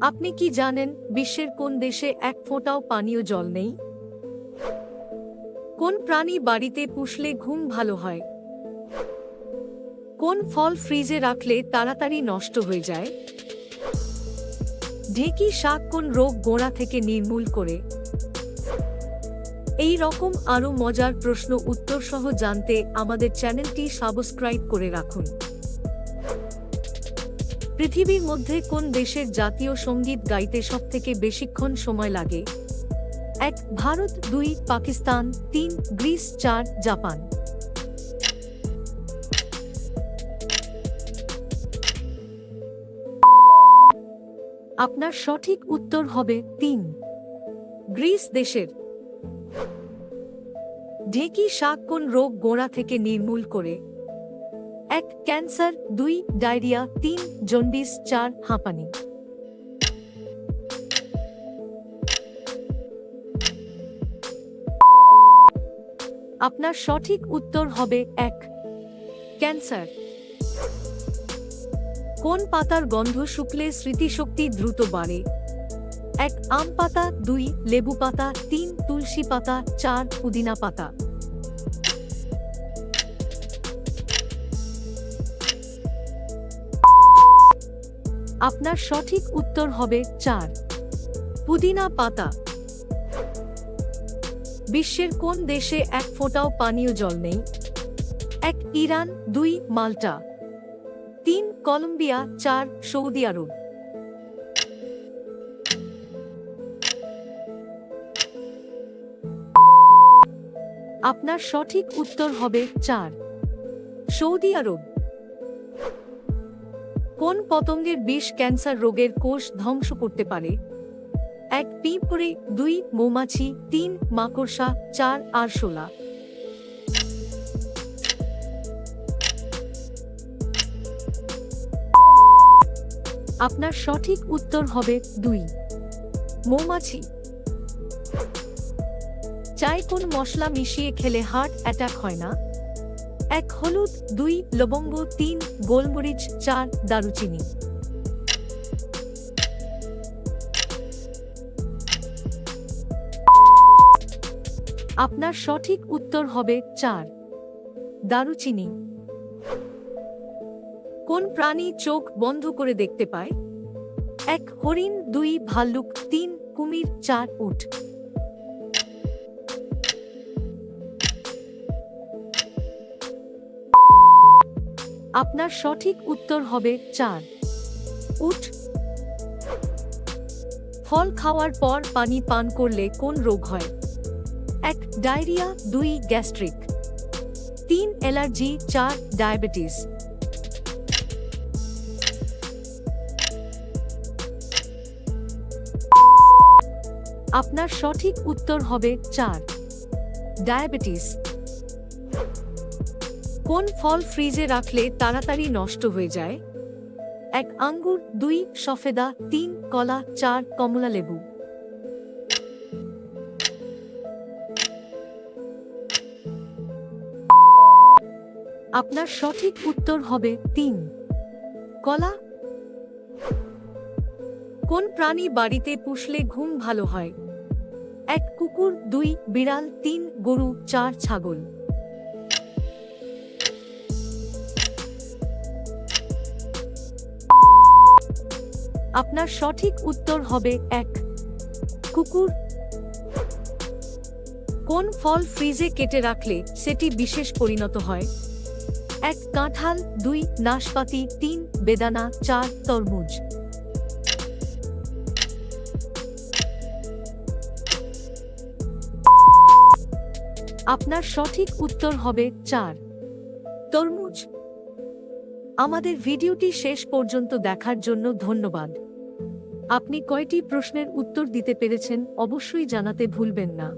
আপনি কি জানেন বিশ্বের কোন দেশে এক ফোঁটাও পানীয় জল নেই? কোন প্রাণী বাড়িতে পুষলে ঘুম ভালো হয়? কোন ফল ফ্রিজে রাখলে তাড়াতাড়ি নষ্ট হয়ে যায়? ঢেকি শাক কোন রোগ গোড়া থেকে নির্মূল করে? এই রকম আরও মজার প্রশ্ন উত্তর সহ জানতে আমাদের চ্যানেলটি সাবস্ক্রাইব করে রাখুন। পৃথিবীর মধ্যে কোন দেশের জাতীয় সংগীত গাইতে সবথেকে বেশিক্ষণ সময় লাগে? এক, ভারত, দুই, পাকিস্তান, তিন, গ্রিস, চার, জাপান। আপনার সঠিক উত্তর হবে তিন। গ্রিস দেশের ঢেকি শাক কোন রোগ গোড়া থেকে নির্মূল করে? এক ক্যান্সার, দুই ডায়রিয়া, তিন জন্ডিস চার হাঁপানি। আপনার সঠিক উত্তর হবে এক, ক্যান্সার। কোন পাতার গন্ধ শুকলে স্মৃতিশক্তি দ্রুত বাড়ে? এক আম পাতা, দুই লেবু পাতা, তিন তুলসী পাতা, চার পুদিনা পাতা। আপনার সঠিক উত্তর হবে চার। পুদিনা পাতা। বিশ্বের কোন দেশে এক ফোঁটাও পানীয় জল নেই? এক, ইরান, দুই, মাল্টা। তিন, কলম্বিয়া, চার, সৌদি আরব। আপনার সঠিক উত্তর হবে চার। সৌদি আরব। কোন পতঙ্গের বিষ ক্যান্সার রোগের কোষ ধ্বংস করতে পারে? এক, পিঁপড়ে, দুই, মৌমাছি, তিন, মাকড়সা, চার, আরশোলা। আপনার সঠিক উত্তর হবে দুই, মৌমাছি। চায় কোন মশলা মিশিয়ে খেলে হার্ট অ্যাটাক হয় না? এক হলুদ, দুই লবঙ্গ, তিন গোলমরিচ, চার দারুচিনি। আপনার সঠিক উত্তর হবে চার, দারুচিনি। কোন প্রাণী চোখ বন্ধ করে দেখতে পায়? এক হরিণ, দুই ভাল্লুক, তিন কুমির, চার উট। আপনার সঠিক উত্তর হবে চার। উঠ। ফল খাওয়ার পর পানি পান করলে কোন রোগ হয়? এক, ডায়রিয়া। দুই, গ্যাস্ট্রিক। তিন, অ্যালার্জি। চার, ডায়াবেটিস। আপনার সঠিক উত্তর হবে চার। ডায়াবেটিস। কোন ফল ফ্রিজে রাখলে তাড়াতাড়ি নষ্ট হয়ে যায়? এক আঙ্গুর, দুই সফেদা, তিন কলা, চার কমলা লেবু। আপনার সঠিক উত্তর হবে তিন। কলা। কোন প্রাণী বাড়িতে পুষলে ঘুম ভালো হয়? এক কুকুর, দুই বিড়াল, তিন গরু, চার ছাগল। আপনার সঠিক উত্তর হবে এক। কুকুর। কোন ফল ফ্রিজে কেটে রাখলে সেটি বিশেষ পরিণত হয়? এক, কাঁঠাল। দুই, নাশপাতি। তিন, বেদানা। চার, তরমুজ। আপনার সঠিক উত্তর হবে চার। তরমুজ। আমাদের ভিডিওটি শেষ পর্যন্ত দেখার জন্য ধন্যবাদ। আপনি কয়টি প্রশ্নের উত্তর দিতে পেরেছেন অবশ্যই জানাতে ভুলবেন না।